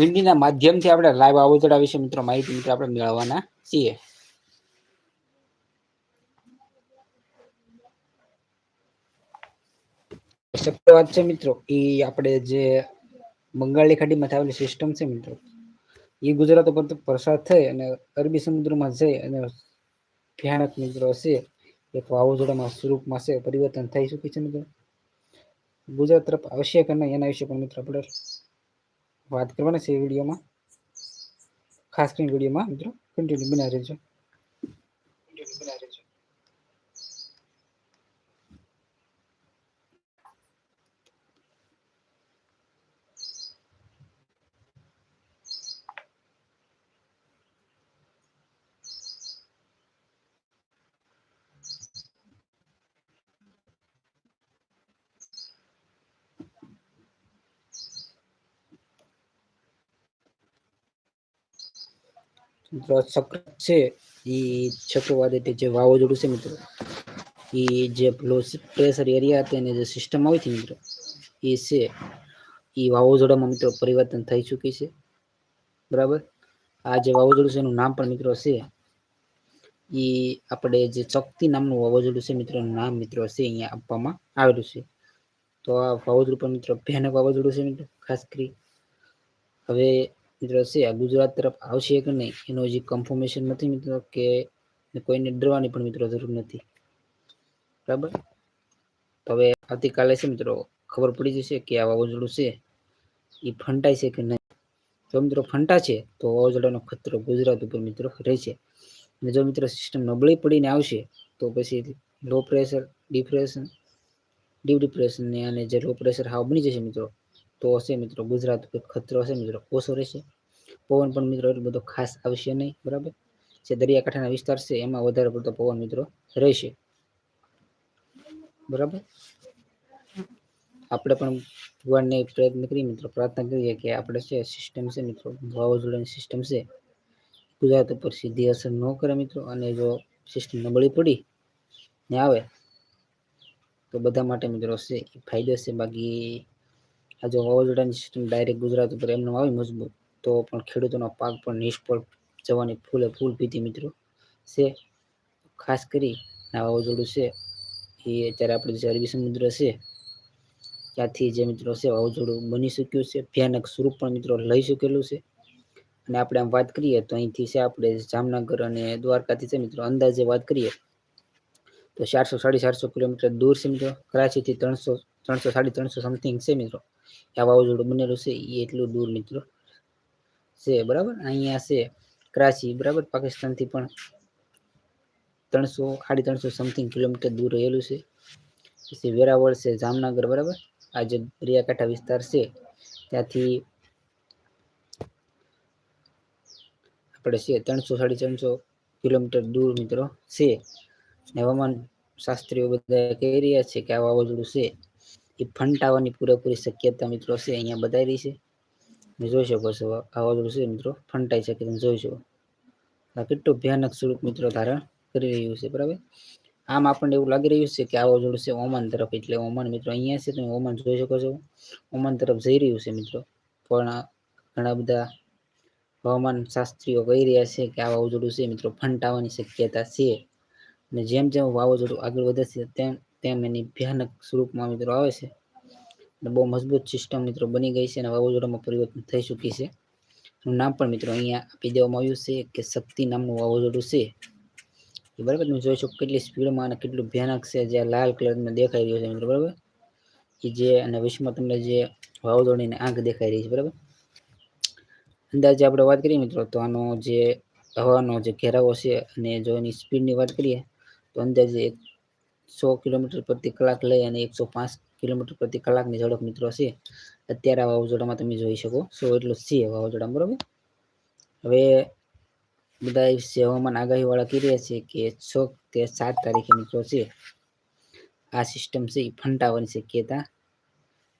વિંડીના માધ્યમથી આપણે લાઈવ વાવાઝોડા વિશે મિત્રો માહિતી મિત્રો આપણે મેળવવાના છીએ. સત્ય વાત છે મિત્રો, એ આપણે જે બંગાળની ખાડીમાં આવેલી સિસ્ટમ છે મિત્રો, એ ગુજરાત ઉપર પ્રસાર થઈ અને અરબી સમુદ્રમાં જઈ અને ભયાનક મિત્રો છે, એક વાવાઝોડામાં સ્વરૂપમાં છે, પરિવર્તન થઈ શકે છે મિત્રો. ગુજરાત તરફ આવશે કે નહીં એના વિશે પણ મિત્રો આપણે વાત કરવાના છે એ વિડીયોમાં. ખાસ કરીને વિડીયોમાં મિત્રો. કન્ટિન્યુ બનાવી રહેજો. મિત્રો ચક્ર છે એ ચક્રવાત એટલે જે વાવાઝોડું છે મિત્રો. એ જે લો પ્રેશર એરિયા હતા અને જે સિસ્ટમ આવી હતી મિત્રો, એ છે. એ વાવાઝોડામાં મિત્રો પરિવર્તન થઈ ચૂકી છે. બરાબર? આ જે વાવાઝોડું છે એનું નામ પણ મિત્રો છે એ આપણે જે શક્તિ નામનું વાવાઝોડું છે મિત્રોનું નામ મિત્રો છે અહીંયા આપવામાં આવેલું છે. તો આ વાવાઝોડું પણ મિત્રો ભયાનક વાવાઝોડું છે મિત્રો, ખાસ કરી. હવે મિત્રો છે આ ગુજરાત તરફ આવશે કે નહીં? એનો હજી કન્ફર્મેશન નથી મિત્રો, કે કોઈને ડરવાની પણ મિત્રો જરૂર નથી. બરાબર? તો હવે આવતીકાલે છે મિત્રો, ખબર પડી જશે કે આ વાવાઝોડું છે એ ફંટાય છે કે નહીં? જો મિત્રો ફંટા છે, તો વાવાઝોડાનો ખતરો ગુજરાત ઉપર મિત્રો રહેશે. અને જો મિત્રો સિસ્ટમ નબળી પડીને આવશે, તો પછી low pressure depression deep depression ને અને જે લો પ્રેશર હાવ બની જશે મિત્રો, તો હશે મિત્રો ગુજરાત ઉપર ખતરો હશે મિત્રો, ઓછો રહેશે. પવન પણ મિત્રો એટલો બધો ખાસ આવશે નહીં, બરાબર? જે દરિયાકાંઠાના વિસ્તાર છે, એમાં વધારે પડતો પવન મિત્રો રહેશે. બરાબર? આપણે પણ ભગવાનને પ્રયત્ન કરીએ મિત્રો, પ્રાર્થના કરીએ કે આપણે છે સિસ્ટમ છે મિત્રો, વાવાઝોડાની સિસ્ટમ છે, ગુજરાત ઉપર સીધી અસર ન કરે મિત્રો, અને જો સિસ્ટમ નબળી પડી ને આવે, તો બધા માટે મિત્રો છે એ ફાયદો છે. બાકી આ જો વાવાઝોડાની સિસ્ટમ ડાયરેક્ટ ગુજરાત ઉપર એમને આવી મજબૂત. તો પણ ખેડૂતોનો પાક પણ નિષ્ફળ જવાની ફૂલે ફૂલ પીધી મિત્રો. છે. ખાસ કરી આ વાવાઝોડું છે. એ અત્યારે આપણે જે અરબી સમુદ્ર છે, ત્યાંથી જે મિત્રો છે વાવાઝોડું બની શક્યું છે. ભયાનક સ્વરૂપ પણ મિત્રો લઈ શકેલું છે. અને આપણે આમ વાત કરીએ તો અહીંથી છે આપણે જામનગર અને દ્વારકાથી છે મિત્રો અંદાજે વાત કરીએ, તો ચારસો સાડી ચારસો કિલોમીટર દૂર છે મિત્રો. કરાચીથી ત્રણસો ત્રણસો સાડી ત્રણસો સમથિંગ છે મિત્રો. આ વાવાઝોડું બનેલું છે એ એટલું દૂર મિત્રો. છે, બરાબર? અહીંયા છે કરાચી, બરાબર? પાકિસ્તાનથી પણ ત્રણસો, સાડી ત્રણસો સમથિંગ કિલોમીટર દૂર રહેલું છે. પછી વેરાવળ છે, જામનગર, બરાબર? આ જે દરિયાકાંઠા વિસ્તાર છે, ત્યાંથી આપણે છે ત્રણસો, સાડી ત્રણસો કિલોમીટર દૂર મિત્રો છે. હવામાન શાસ્ત્રીઓ બધા કહી રહ્યા છે કે આ વાવાઝોડું છે, એ ફંટાવાની પૂરેપૂરી શક્યતા મિત્રો છે, અહીંયા બતાવી રહી છે. તમે જોઈ શકો છો. આ વાવાઝોડું છે મિત્રો, ફંટાઈ શકે તમે જોઈ શકો. આ કેટલું ભયાનક સ્વરૂપ મિત્રો ધારણ કરી રહ્યું છે, બરાબર? આમ આપણને એવું લાગી રહ્યું છે કે આ વાવાઝોડું છે ઓમાન તરફ, એટલે ઓમાન મિત્રો અહીંયા છે, તમે ઓમાન જોઈ શકો છો. ઓમાન તરફ જઈ રહ્યું છે મિત્રો. પણ ઘણા બધા હવામાન શાસ્ત્રીઓ કહી રહ્યા છે કે આ વાવાઝોડું છે મિત્રો, ફંટાવાની શક્યતા છે. અને જેમ જેમ વાવાઝોડું આગળ વધે છે, તેમ તેમ એની ભયાનક સ્વરૂપમાં મિત્રો આવે છે. અને બહુ મજબૂત સિસ્ટમ મિત્રો બની ગઈ છે અને વાવાઝોડામાં પરિવર્તન થઈ ચૂકી છે. નામ પણ મિત્રો અહીંયા આપી દેવામાં આવ્યું છે કે શક્તિ નામનું વાવાઝોડું છે. એ બરાબર તમે જોઈ શકો કેટલી સ્પીડમાં અને કેટલું ભયાનક છે જે લાલ કલરમાં દેખાઈ રહ્યું છે મિત્રો, બરાબર? એ જે અને વિશ્વમાં તમને જે વાવાઝોડાની આંખ દેખાઈ રહી છે, બરાબર? અંદાજે આપણે વાત કરીએ મિત્રો તો આનો જે હવાનો જે ઘેરાવો છે અને જો એની સ્પીડની વાત કરીએ તો અંદાજે એક સો કિલોમીટર પ્રતિ કલાક લઈ અને એકસો પાંચ કિલોમીટર પ્રતિ કલાકની ઝડપ મિત્રો છે અત્યારે આ વાવાઝોડામાં તમે જોઈ શકો. સો એટલું છે વાવાઝોડા, બરાબર? હવે બધા હવામાન આગાહીવાળા કહી રહ્યા છે કે છ કે સાત તારીખે મિત્રો છે. આ સિસ્ટમ છે એ ફંટાવાની શક્યતા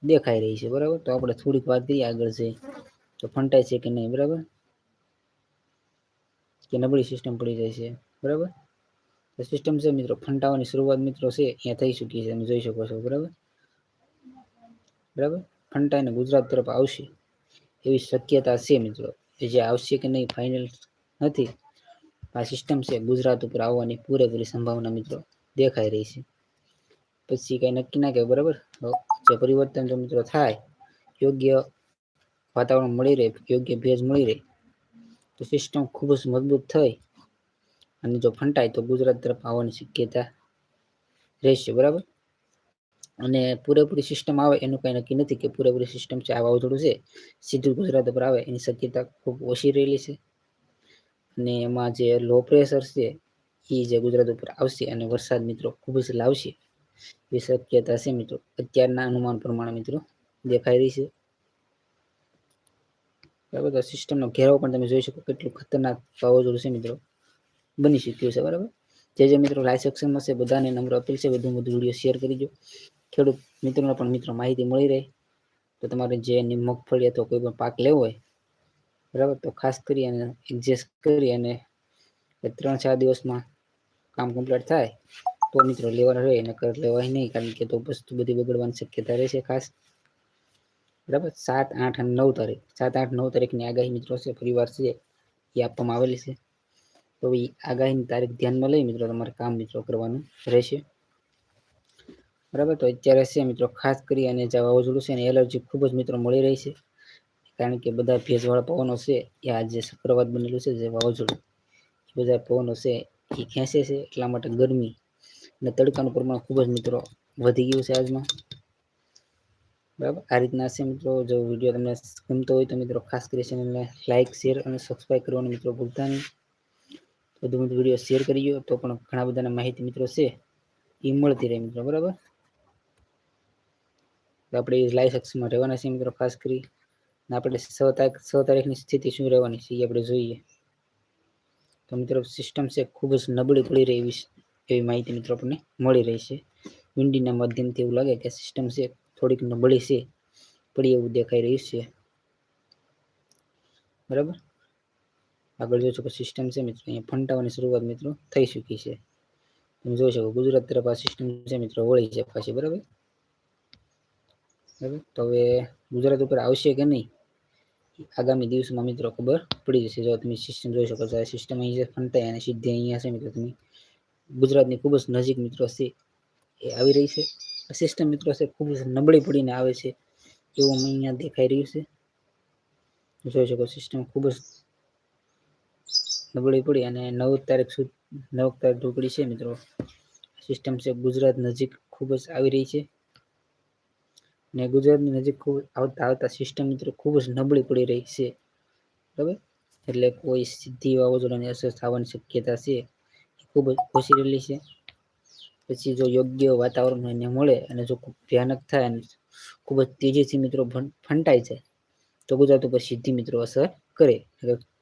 દેખાઈ રહી છે, બરાબર? તો આપણે થોડીક વાત કરીએ આગળ છે તો ફંટાય છે કે નહીં, બરાબર? કે નબળી સિસ્ટમ પડી જાય છે, બરાબર? તો સિસ્ટમ છે મિત્રો, ફંટાવાની શરૂઆત મિત્રો છે, અહીંયા થઈ ચૂકી છે, તમે જોઈ શકો છો, બરાબર? બરાબર? ફંટાઈને ગુજરાત તરફ આવશે. એવી શક્યતા છે મિત્રો. જે આવશે કે નહીં ફાઇનલ નથી. આ સિસ્ટમ છે ગુજરાત ઉપર આવવાની પૂરેપૂરી સંભાવના મિત્રો દેખાઈ રહી છે. પછી કઈ નક્કી ના કહેવાય, બરાબર? જે પરિવર્તન જો મિત્રો થાય, યોગ્ય વાતાવરણ મળી રહે, યોગ્ય ભેજ મળી રહે, તો સિસ્ટમ ખૂબ જ મજબૂત થઈ અને જો ફંટાય તો ગુજરાત તરફ આવવાની શક્યતા રહેશે, બરાબર? અને પૂરેપૂરી સિસ્ટમ આવે એનું કંઈ નક્કી નથી કે પૂરેપૂરી સિસ્ટમ છે, આ વાવાઝોડું છે. સીધું ગુજરાત ઉપર આવે, એની શક્યતા ખૂબ ઓછી રહેલી છે. અને એમાં જે લો પ્રેશર છે એ જે ગુજરાત ઉપર આવશે અને વરસાદ મિત્રો ખૂબ જ લાવશે. એ શક્યતા છે મિત્રો. અત્યારના અનુમાન પ્રમાણે મિત્રો દેખાઈ રહી છે. બરાબર સિસ્ટમનો ઘેરાવ પણ તમે જોઈ શકો કેટલું ખતરનાક વાવાઝોડું છે મિત્રો. બની શક્યું છે, બરાબર? જે જે મિત્રો લાઈવ સેક્શનમાં છે બધાને નમ્ર અપીલ છે. વધુ વધુ વીડિયો શેર કરી દો ખેડૂત મિત્રોને પણ મિત્રો માહિતી મળી રહે. તો તમારે જે મગફળી અથવા કોઈ પણ પાક લેવો હોય, બરાબર? તો ખાસ કરી અને એડજસ્ટ કરી અને ત્રણ ચાર દિવસમાં કામ કમ્પ્લીટ થાય, તો મિત્રો લેવાના રહે. અને કર લેવાય નહીં, કારણ કે તો વસ્તુ બધી બગડવાની શક્યતા રહેશે ખાસ. બરાબર? સાત, આઠ અને નવ તારીખ. સાત, આઠ, નવ તારીખની આગાહી મિત્રો છે પરિવાર છે, એ આપવામાં આવેલી છે. તો એ આગાહીની તારીખ ધ્યાનમાં લઈ મિત્રો તમારે કામ મિત્રો કરવાનું રહેશે. બરાબર? તો અત્યારે છે મિત્રો, ખાસ કરી અને જે વાવાઝોડું છે અને એલર્જી ખૂબ જ મિત્રો મળી રહી છે. કારણ કે બધા ભેજવાળા પવનો છે, એ આ જે ચક્રવાત બનેલું છે, જે વાવાઝોડું, એ બધા પવનો છે, એ ખેંચે છે, એટલા માટે ગરમી અને તડકાનું પ્રમાણ ખૂબ જ મિત્રો વધી ગયું છે આજમાં. બરાબર? આ રીતના છે મિત્રો, જો વીડિયો તમને ગમતો હોય તો મિત્રો ખાસ કરી ચેનલને લાઇક શેર અને સબસ્ક્રાઈબ કરવાનું મિત્રો ભૂલતા નહીં. વધુ વધુ વીડિયો શેર કરી તો પણ ઘણા બધાના માહિતી મિત્રો છે એ મળતી રહે મિત્રો, બરાબર? આપણે લાઈવ સેક્શનમાં રહેવાના છે મિત્રો, ખાસ કરી. આપણે છ તારીખ, છ તારીખની સ્થિતિ શું રહેવાની છે એ આપણે જોઈએ. તો મિત્રો સિસ્ટમ છે, ખૂબ જ નબળી પડી રહી એવી માહિતી મિત્રો આપણને મળી રહી છે. વિન્ડીના માધ્યમથી એવું લાગે કે સિસ્ટમ છે, થોડીક નબળી છે, પડી એવું દેખાઈ રહ્યું છે. બરાબર? આગળ જોઈ શકો સિસ્ટમ છે મિત્રો. અહીંયા ફંટાવાની શરૂઆત મિત્રો થઈ ચૂકી છે. તમે જોઈ શકો ગુજરાત તરફ આ સિસ્ટમ છે મિત્રો, વળી છે પાછી, બરાબર? બરાબર? તો હવે ગુજરાત ઉપર આવશે કે નહીં? આગામી દિવસમાં મિત્રો ખબર પડી જશે. જો તમે સિસ્ટમ જોઈ શકો છો સિસ્ટમ અહીં છે, ફંટાઈ અને સીધી અહીંયા છે મિત્રો તમે. ગુજરાતની ખૂબ જ નજીક મિત્રો છે. એ આવી રહી છે. સિસ્ટમ મિત્રો છે, ખૂબ જ નબળી પડીને આવે છે. એવું અહીંયા દેખાઈ રહ્યું છે. જોઈ શકો સિસ્ટમ ખૂબ જ નબળી પડી અને નવ તારીખ સુધી, નવ તારીખ ઢોકળી છે મિત્રો. સિસ્ટમ છે ગુજરાત નજીક ખૂબ જ આવી રહી છે. ને ગુજરાતની નજીક ખૂબ આવતા આવતા સિસ્ટમ મિત્રો ખૂબ જ નબળી પડી રહી છે. બરાબર? એટલે કોઈ સીધી વાવાઝોડાની અસર થવાની શક્યતા છે. ખૂબ જ ઓછી રહેલી છે. પછી જો યોગ્ય વાતાવરણ એને મળે અને જો ખૂબ ભયાનક થાય અને ખૂબ જ તેજીથી મિત્રો ફંટાય જાય તો ગુજરાત ઉપર સીધી મિત્રો અસર કરે.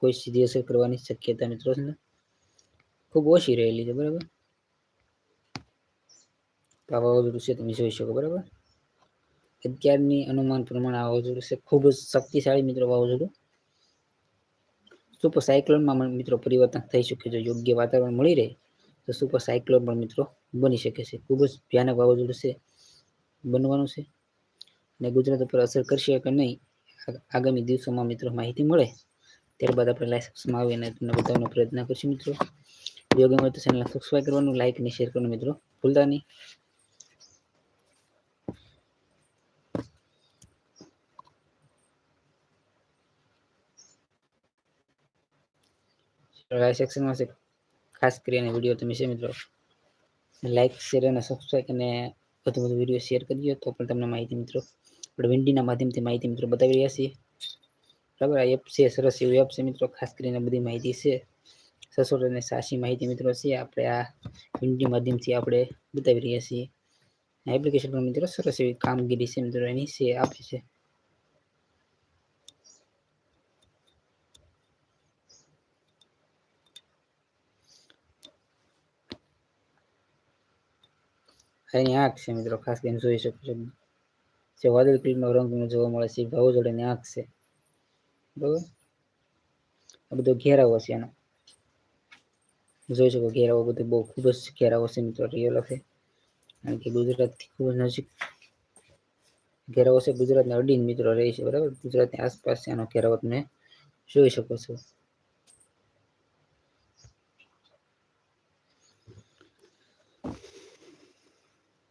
કોઈ સીધી અસર કરવાની શક્યતા મિત્રો છે ખૂબ ઓછી રહેલી છે, બરાબર? તો આ વાવાઝોડું છે તમે જોઈ શકો, બરાબર? અત્યારની અનુમાન પ્રમાણે આ વાવાઝોડું છે ખૂબ જ શક્તિશાળી મિત્રો વાવાઝોડું. સુપર સાયક્લોનમાં મિત્રો પરિવર્તન થઈ શકે છે, યોગ્ય વાતાવરણ મળી રહે તો સુપર સાયક્લોન પણ મિત્રો બની શકે છે. ખૂબ જ ભયાનક વાવાઝોડું છે, બનવાનું છે. અને ગુજરાત ઉપર અસર કરશે કે નહીં આગામી દિવસોમાં મિત્રો માહિતી મળે. ત્યારબાદ આપણે લાઇસમાં આવીને તમને બતાવવાનો પ્રયત્ન કરશું મિત્રો. વીડિયો ગમે તો ચેનલને સબસ્ક્રાઈબ કરવાનું લાઇક અને શેર કરવાનું મિત્રો ભૂલતા નહીં. સેક્શનમાં છે. ખાસ કરીને વીડિયો તમે છે મિત્રો. લાઇક શેર અને સબસ્ક્રાઈબ અને વધુ વધુ વીડિયો શેર કરી દો તો પણ તમને માહિતી મિત્રો આપણે વિન્ડીના માધ્યમથી માહિતી મિત્રો બતાવી રહ્યા છીએ. બરાબર? આ એપ છે, સરસ એવી એપ છે મિત્રો. ખાસ કરીને બધી માહિતી છે. સસોટ અને સાચી માહિતી મિત્રો છે. આપણે આ વિન્ડી માધ્યમથી આપણે બતાવી રહ્યા છીએ. એપ્લિકેશન પણ મિત્રો સરસ એવી કામગીરી છે મિત્રો. એની છે, આપે છે. એની આંખ છે મિત્રો. ખાસ કરીને જોઈ શકો છો. જે વાદળ કલરનો રંગ જોવા મળે છે વાવાઝોડાની આંખ છે. બરોબર? આ બધો ઘેરાવો છે એનો. જોઈ શકો ઘેરાવો બધો બહુ ખૂબ જ ઘેરાવો છે મિત્રો રિયલ છે. કારણ કે ગુજરાતથી ખૂબ જ નજીક ઘેરાવો છે. ગુજરાતને અડીને મિત્રો રહે છે, બરાબર? ગુજરાતની આસપાસ એનો ઘેરાવો તમે જોઈ શકો છો.